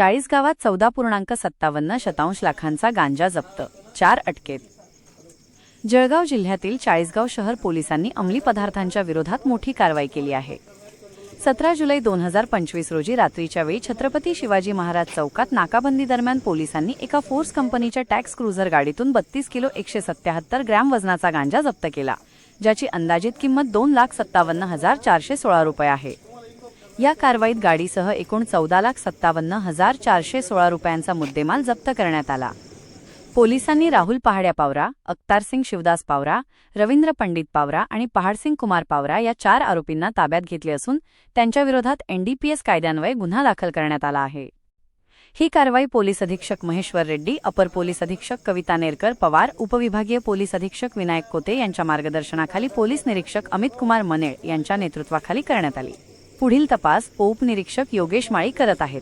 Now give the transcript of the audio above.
चाळीस गावात चौदा पूर्णांक सत्तावन्न शतांश लाखांचा गांजा जप्त. चार अटकेत. जळगाव जिल्ह्यातील चाळीसगाव शहर पोलिसांनी अंमली पदार्थांच्या विरोधात मोठी कारवाई केली आहे. सतरा जुलै दोन हजार पंचवीस रोजी रात्रीच्या वेळी छत्रपती शिवाजी महाराज चौकात नाकाबंदी दरम्यान पोलिसांनी एका फोर्स कंपनीच्या टॅक्स क्रुझर गाडीतून बत्तीस किलो एकशे सत्याहत्तर ग्रॅम वजनाचा गांजा जप्त केला ज्याची अंदाजित किंमत दोन लाख सत्तावन्न हजार चारशे सोळा रुपये आहे. या कारवाईत गाडीसह एकूण चौदा लाख सत्तावन्न हजार चारशे सोळा रुपयांचा मुद्देमाल जप्त करण्यात आला. पोलिसांनी राहुल पहाड्या पावरा अख्तारसिंग शिवदास पावरा रवींद्र पंडित पावरा आणि पहाडसिंग कुमार पावरा या चार आरोपींना ताब्यात घेतले असून त्यांच्याविरोधात एनडीपीएस कायद्यान्वये गुन्हा दाखल करण्यात आला आहे. ही कारवाई पोलीस अधीक्षक महेश्वर रेड्डी अपर पोलीस अधीक्षक कविता नेरकर पवार उपविभागीय पोलीस अधीक्षक विनायक कोते यांच्या मार्गदर्शनाखाली पोलीस निरीक्षक अमित कुमार मनेळ यांच्या नेतृत्वाखाली करण्यात आली. पुढील तपास उपनिरीक्षक योगेश माळी करत आहेत.